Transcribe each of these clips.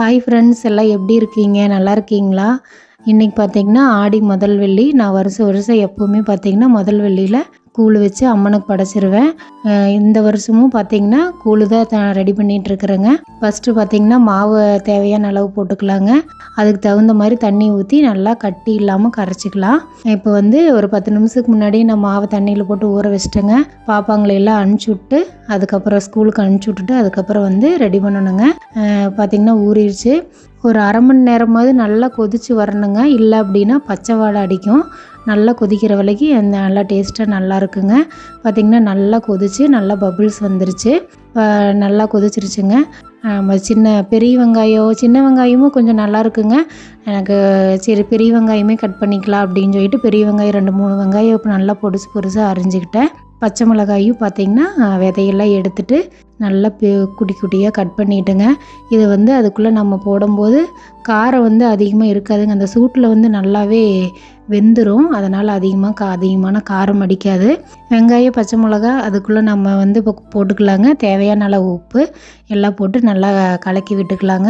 Hi friends எல்லாம் எப்படி இருக்கீங்க? நல்லா இருக்கீங்களா? இன்றைக்கி பார்த்தீங்கன்னா ஆடி முதல் வெள்ளி. நான் வருஷம் வருஷம் எப்போவுமே பார்த்தீங்கன்னா முதல் வெள்ளியில் கூழ் வச்சு அம்மனுக்கு படைச்சிருவேன். இந்த வருஷமும் பார்த்தீங்கன்னா கூழ் தான் த ரெடி பண்ணிகிட்டு இருக்கிறேங்க ஃபஸ்ட்டு பார்த்தீங்கன்னா மாவு தேவையான அளவு போட்டுக்கலாங்க. அதுக்கு தகுந்த மாதிரி தண்ணி ஊற்றி நல்லா கட்டி இல்லாமல் கரைச்சிக்கலாம். இப்போ வந்து ஒரு பத்து நிமிஷத்துக்கு முன்னாடி நான் மாவை தண்ணியில் போட்டு ஊற வச்சிட்டேங்க. பாப்பாங்களை எல்லாம் அனுப்பிச்சி விட்டு அதுக்கப்புறம் ஸ்கூலுக்கு அனுப்பிச்சி விட்டுட்டு அதுக்கப்புறம் வந்து ரெடி பண்ணணுங்க. பார்த்தீங்கன்னா ஊறிடுச்சு. ஒரு அரை மணி நேரமாவது நல்லா கொதித்து வரணுங்க. இல்லை அப்படின்னா பச்சை வாழை அடிக்கும். நல்லா கொதிக்கிற வரைக்கும் அந்த நல்லா டேஸ்ட்டாக நல்லா இருக்குங்க. பார்த்திங்கன்னா நல்லா கொதிச்சு நல்லா பபிள்ஸ் வந்துருச்சு. நல்லா கொதிச்சிருச்சுங்க. சின்ன பெரிய வெங்காயம் சின்ன வெங்காயமும் கொஞ்சம் நல்லா இருக்குங்க. எனக்கு சரி பெரிய வெங்காயமே கட் பண்ணிக்கலாம் அப்படின்னு சொல்லிட்டு பெரிய வெங்காயம் ரெண்டு மூணு வெங்காயம் இப்போ நல்லா பொடுசு பொருசாக அரிஞ்சுக்கிட்டேன். பச்சை மிளகாயும் பார்த்திங்கன்னா விதையெல்லாம் எடுத்துட்டு நல்லா பே குட்டி குட்டியாக கட் பண்ணிட்டுங்க. இதை வந்து அதுக்குள்ளே நம்ம போடும்போது காரம் வந்து அதிகமாக இருக்காதுங்க. அந்த சூட்டில் வந்து நல்லாவே வெந்துடும் அதனால் அதிகமாக கா அதிகமான காரம் அடிக்காது. வெங்காயம் பச்சை மிளகா அதுக்குள்ளே நம்ம வந்து இப்போ போட்டுக்கலாங்க. தேவையான அளவு உப்பு எல்லாம் போட்டு நல்லா கலக்கி விட்டுக்கலாங்க.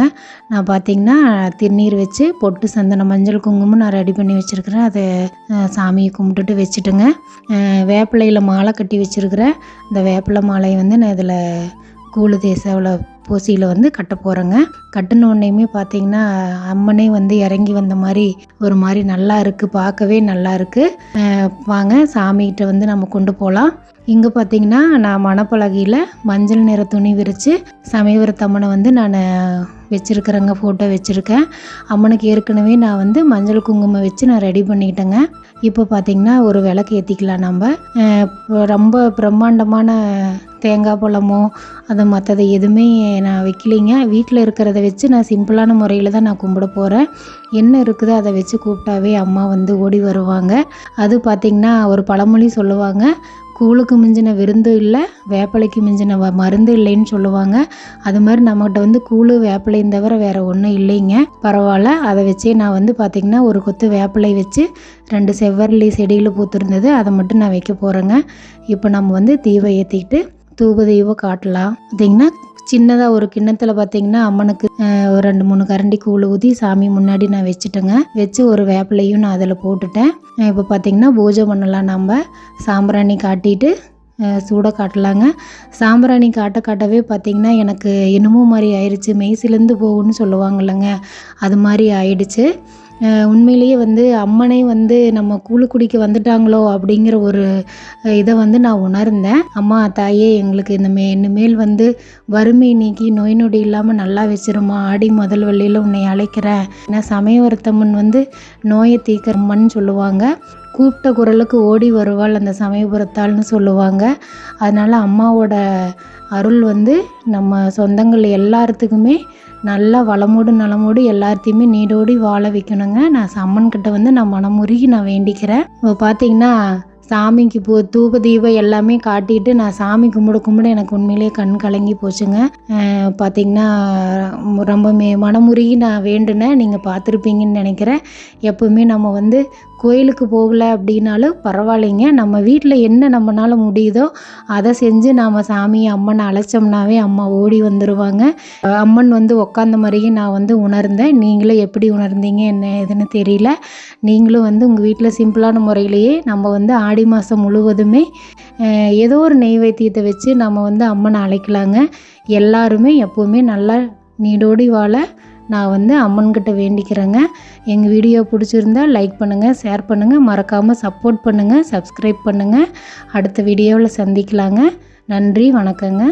நான் பார்த்திங்கன்னா திருநீர் வச்சு பொட்டு சந்தனம் மஞ்சள் குங்குமம் நான் ரெடி பண்ணி வச்சுருக்கிறேன். அதை சாமியை கும்பிட்டுட்டு வச்சுட்டுங்க. வேப்பிலையில் மாலை கட்டி வச்சுருக்கிறேன். இந்த வேப்பிலை மாலையை வந்து நான் இதில் கூழு தேசாவில் பூசியில் வந்து கட்ட போகிறேங்க கட்டின உடனேயுமே பார்த்தீங்கன்னா அம்மனே வந்து இறங்கி வந்த மாதிரி ஒரு மாதிரி நல்லா இருக்குது பார்க்கவே நல்லா இருக்குது வாங்க சாமிகிட்ட வந்து நம்ம கொண்டு போகலாம் இங்கே பார்த்தீங்கன்னா நான் மணப்பலகையில் மஞ்சள் நிற துணி விரித்து சமயபுரத்தம்மனை வந்து நான் வச்சுருக்கிறேங்க ஃபோட்டோ வச்சுருக்கேன். அம்மனுக்கு ஏற்கனவே நான் வந்து மஞ்சள் குங்குமம் வச்சு நான் ரெடி பண்ணிக்கிட்டேங்க இப்போ பார்த்திங்கன்னா ஒரு விளக்கு ஏற்றிக்கலாம் நம்ம. ரொம்ப பிரம்மாண்டமான தேங்காய் பழமோ அது மற்றது எதுவுமே நான் வைக்கலிங்க. வீட்டில் இருக்கிறத வச்சு நான் சிம்பிளான முறையில் தான் நான் கும்பிட போகிறேன் என்ன இருக்குதோ அதை வச்சு கூப்பிட்டாவே அம்மா வந்து ஓடி வருவாங்க. அது பார்த்திங்கன்னா ஒரு பழமொழி சொல்லுவாங்க. கூழுக்கு மிஞ்சின விருந்து இல்லை வேப்பிலைக்கு மிஞ்சின வ- மருந்து இல்லைன்னு சொல்லுவாங்க. அது மாதிரி நம்மகிட்ட வந்து கூழு வேப்பிலையும் தவிர வேறு ஒன்றும் இல்லைங்க. பரவாயில்ல. அதை வச்சே நான் வந்து பார்த்திங்கன்னா ஒரு கொத்து வேப்பிலை வச்சு ரெண்டு செவ்வரளி செடியில் பூத்துருந்தது. அதை மட்டும் நான் வைக்க போகிறேங்க இப்போ நம்ம வந்து தீவை ஏற்றிக்கிட்டு தூப தீபம் காட்டலாம். பார்த்திங்கன்னா சின்னதாக ஒரு கிண்ணத்தில் பார்த்தீங்கன்னா அம்மனுக்கு ஒரு ரெண்டு மூணு கரண்டி கூழ் ஊற்றி சாமி முன்னாடி நான் வச்சுட்டேங்க. வச்சு ஒரு வேப்பிலையும் நான் அதில் போட்டுட்டேன். இப்போ பார்த்தீங்கன்னா பூஜை பண்ணலாம் நம்ம. சாம்பிராணி காட்டிட்டு சூடாக சூட காட்டலாங்க. சாம்பிராணி காட்ட காட்டவே பார்த்தீங்கன்னா எனக்கு என்னமோ மாதிரி ஆயிடுச்சு மெய்சிலேருந்து போகும்னு சொல்லுவாங்கல்லங்க. அது மாதிரி ஆயிடுச்சு. உண்மையிலேயே வந்து அம்மனே வந்து நம்ம கூலுக்குடிக்கு குடிக்க வந்துட்டாங்களோ அப்படிங்கிற ஒரு இதை வந்து நான் உணர்ந்தேன். அம்மா தாயே எங்களுக்கு இந்த மே இனிமேல் வந்து வறுமை நீக்கி நோய் நொடி இல்லாமல் நல்லா வச்சிருமா ஆடி முதல் வழியில் உன்னை அழைக்கிறேன். ஏன்னா சமயவரத்தம்மன் வந்து நோயை தீக்கிறம்மன்னு சொல்லுவாங்க. கூப்பிட்ட குரலுக்கு ஓடி வருவாள் அந்த சமயபுரத்தாள்னு சொல்லுவாங்க. அதனால் அம்மாவோட அருள் வந்து நம்ம சொந்தங்கள் எல்லாத்துக்குமே நல்லா வளமோடு நலமோடு எல்லாத்தையுமே நீடோடி வாழ வைக்கணுங்க. நான் சம்மன்கிட்ட வந்து நான் மனமுருகி நான் வேண்டிக்கிறேன். இப்போ பார்த்தீங்கன்னா சாமிக்கு பூ தூப தீபம் எல்லாமே காட்டிட்டு நான் சாமி கும்பிட கும்பிட எனக்கு உண்மையிலேயே கண் கலங்கி போச்சுங்க. பார்த்தீங்கன்னா ரொம்ப மே மனமுருகி நான் வேண்டுனேன். நீங்கள் பார்த்துருப்பீங்கன்னு நினைக்கிறேன். எப்போவுமே நம்ம வந்து கோயிலுக்கு போகல அப்படின்னாலும் பரவாயில்லைங்க. நம்ம வீட்டில் என்ன நம்மளால் முடியுதோ அதை செஞ்சு நாம் சாமி அம்மனை அழைச்சோம்னாவே அம்மா ஓடி வந்துடுவாங்க அம்மன் வந்து உக்காந்த மாதிரியே நான் வந்து உணர்ந்தேன். நீங்களும் எப்படி உணர்ந்தீங்க என்ன ஏதுன்னு தெரியல. நீங்களும் வந்து உங்கள் வீட்டில் சிம்பிளான முறையிலேயே நம்ம வந்து ஆடி மாதம் முழுவதுமே ஏதோ ஒரு நெய்வேத்தியத்தை வச்சு நம்ம வந்து அம்மனை அழைக்கலாங்க. எல்லாருமே எப்போவுமே நல்லா நீடோடி வாழ நான் வந்து அம்மன்கிட்ட வேண்டிக்கிறேங்க. எங்கள் வீடியோ பிடிச்சிருந்தா லைக் பண்ணுங்கள் ஷேர் பண்ணுங்கள் மறக்காமல் சப்போர்ட் பண்ணுங்கள் சப்ஸ்கிரைப் பண்ணுங்கள் அடுத்த வீடியோவில் சந்திக்கலாங்க. நன்றி வணக்கங்க.